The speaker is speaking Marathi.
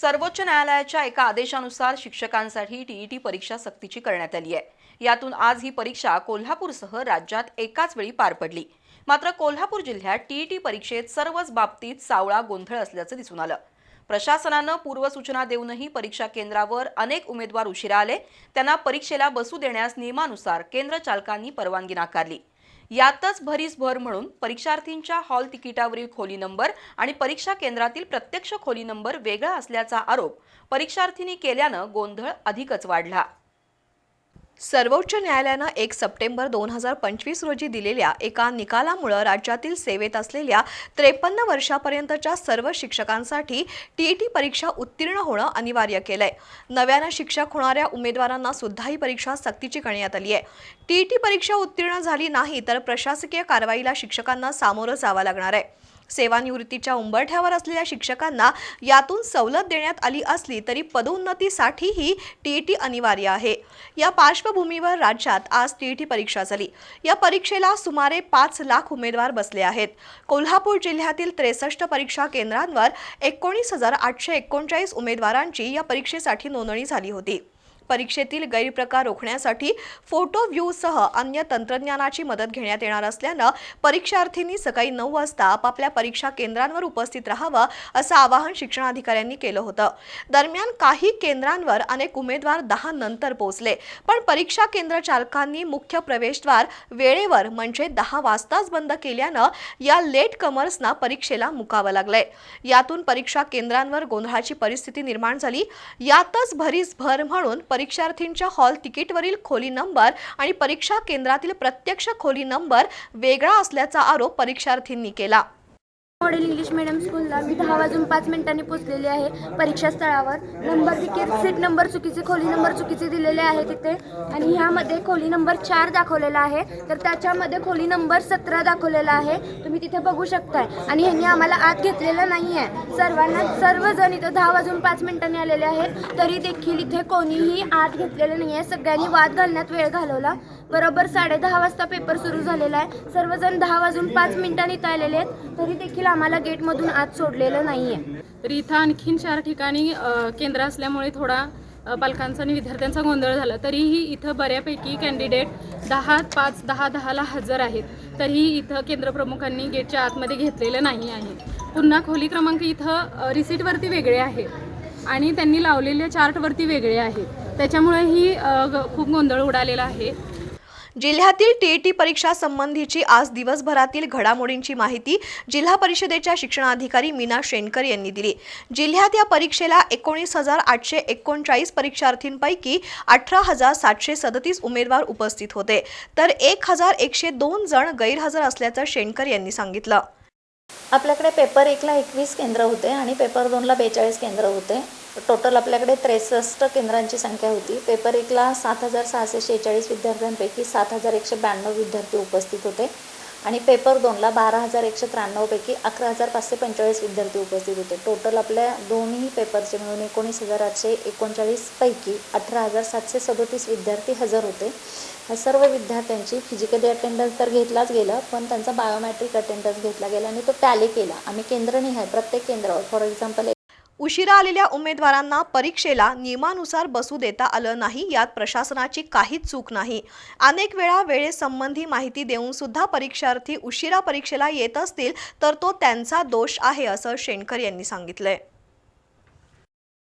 सर्वोच्च न्यायालयाच्या एका आदेशानुसार शिक्षकांसाठी टीईटी परीक्षा सक्तीची करण्यात आली आहे. यातून आज ही परीक्षा कोल्हापूरसह राज्यात एकाच वेळी पार पडली. मात्र कोल्हापूर जिल्ह्यात टीईटी परीक्षेत सर्वच बाबतीत सावळा गोंधळ असल्याचं दिसून आलं. प्रशासनानं पूर्वसूचना देऊनही परीक्षा केंद्रावर अनेक उमेदवार उशिरा आले. त्यांना परीक्षेला बसू देण्यास नियमानुसार केंद्र चालकांनी परवानगी नाकारली. यातच भरीस भर म्हणून परीक्षार्थींच्या हॉल तिकिटावरील खोली नंबर आणि परीक्षा केंद्रातील प्रत्यक्ष खोली नंबर वेगळा असल्याचा आरोप परीक्षार्थींनी केल्यानं गोंधळ अधिकच वाढला. सर्वोच्च न्यायालयानं एक सप्टेंबर दोन हजार पंचवीस रोजी दिलेल्या एका निकालामुळं राज्यातील सेवेत असलेल्या त्रेपन्न वर्षापर्यंतच्या सर्व शिक्षकांसाठी टीईटी परीक्षा उत्तीर्ण होणं अनिवार्य केलंय. नव्यानं शिक्षक होणाऱ्या उमेदवारांना सुद्धा ही परीक्षा सक्तीची करण्यात आली आहे. टीईटी परीक्षा उत्तीर्ण झाली नाही तर प्रशासकीय कारवाईला शिक्षकांना सामोरं जावं लागणार आहे. सेवानिवृत्तीच्या उंबरठ्यावर असलेल्या शिक्षकांना यातून सवलत देण्यात आली असली तरी पदोन्नतीसाठीही टीईटी अनिवार्य आहे. या पार्श्वभूमीवर राज्यात आज टीईटी परीक्षा झाली. या परीक्षेला सुमारे पाच लाख उमेदवार बसले आहेत. कोल्हापूर जिल्ह्यातील त्रेसष्ट परीक्षा केंद्रांवर एकोणीस हजार आठशे एकोणचाळीस उमेदवारांची या परीक्षेसाठी नोंदणी झाली होती. परीक्षेतील गैरप्रकार रोखण्यासाठी फोटो व्ह्यूसह अन्य तंत्रज्ञानाची मदत घेण्यात येणार असल्यानं परीक्षार्थींनी सकाळी नऊ वाजता आपापल्या परीक्षा केंद्रांवर उपस्थित राहावं असं आवाहन शिक्षणाधिकाऱ्यांनी केलं होतं. दरम्यान काही केंद्रांवर अनेक उमेदवार दहा नंतर पोहोचले पण परीक्षा केंद्र चालकांनी मुख्य प्रवेशद्वार वेळेवर म्हणजे दहा वाजताच बंद केल्यानं या लेट कमर्सना परीक्षेला मुकावं लागलंय. यातून परीक्षा केंद्रांवर गोंधळाची परिस्थिती निर्माण झाली. यातच भरीस भर म्हणून परीक्षार्थींच्या हॉल तिकीटवरील खोली नंबर आणि परीक्षा केंद्रातील प्रत्यक्ष खोली नंबर वेगळा असल्याचा आरोप परीक्षार्थींनी केला. मॉडेल इंग्लिश मीडियम स्कूलला मी दहा वाजून पाच मिनिटांनी पोचलेली आहे परीक्षा स्थळावर नंबर तिकीट सीट नंबर चुकीचे खोली नंबर चुकीचे दिलेले आहे तिथे. आणि ह्यामध्ये खोली नंबर चार दाखवलेला आहे. तर त्याच्यामध्ये खोली नंबर सतरा दाखवलेला आहे. तुम्ही तिथे बघू शकताय. आणि ह्यांनी आम्हाला आत घेतलेलं नाही आहे सर्वांना सर्वजण इथं दहा वाजून पाच मिनिटांनी आलेले आहेत. तरी देखील इथे कोणीही आत घेतलेलं नाही आहे सगळ्यांनी वाद घालण्यात वेळ घालवला. बरोबर साडे दहा वाजता पेपर सुरू झालेला आहे. सर्वजण दहा वाजून पाच मिनिटांनी इथं आलेले आहेत. तरी देखील आम्हाला गेटमधून आत सोडलेलं नाही आहे तर इथं आणखीन चार ठिकाणी केंद्र असल्यामुळे थोडा पालकांचा आणि विद्यार्थ्यांचा गोंधळ झाला. तरीही इथं बऱ्यापैकी कॅन्डिडेट दहा पाच दहा दहाला हजर आहेत. तरीही इथं केंद्रप्रमुखांनी गेटच्या आतमध्ये घेतलेलं नाही आहे. पुन्हा खोली क्रमांक इथं रिसिटवरती रिसीटवरती वेगळे आहे. आणि त्यांनी लावलेल्या चार्टवरती वेगळे आहेत त्याच्यामुळे ही ग- खूप गोंधळ उडालेला आहे. जिल्ह्यातील टीईटी परीक्षा संबंधीची आज दिवसभरातील घडामोडींची माहिती जिल्हा परिषदेच्या शिक्षणाधिकारी मीना शेणकर यांनी दिली. जिल्ह्यात या परीक्षेला एकोणीस हजार आठशे एकोणचाळीस परीक्षार्थींपैकी अठरा हजार सातशे सदतीस उमेदवार उपस्थित होते. तर एक हजार एकशे दोन जण गैरहजर असल्याचं शेणकर यांनी सांगितलं. आपल्याकडे पेपर एकला एकवीस केंद्र होते आणि पेपर दोनला बेचाळीस केंद्र होते. टोटल आपल्याकडे त्रेसष्ट केंद्रांची संख्या होती. पेपर एकला सात हजार सहाशे शेहेचाळीस विद्यार्थ्यांपैकी सात हजार एकशे ब्याण्णव विद्यार्थी उपस्थित होते. आणि पेपर दोनला बारा हजार एकशे त्र्याण्णवपैकी अकरा हजार पाचशे पंचेचाळीस विद्यार्थी उपस्थित होते. टोटल आपल्या दोन्ही पेपरचे मिळून एकोणीस हजार आठशे एकोणचाळीसपैकी अठरा हजार सातशे सदोतीस विद्यार्थी हजर होते. ह्या सर्व विद्यार्थ्यांची फिजिकली अटेंडन्स तर घेतलाच गेला पण त्यांचा बायोमॅट्रिक अटेंडन्स घेतला गेला आणि तो टॅली केला. आम्ही केंद्र नाही आहे प्रत्येक केंद्रावर. फॉर एक्झाम्पल उशिरा आलेल्या उमेदवारांना परीक्षेला नियमानुसार बसू देता आलं नाही यात प्रशासनाची काहीच चूक नाही. अनेक वेळा वेळेसंबंधी माहिती देऊन सुद्धा परीक्षार्थी उशिरा परीक्षेला येत असतील तर तो त्यांचा दोष आहे असं शेणकर यांनी सांगितलंय.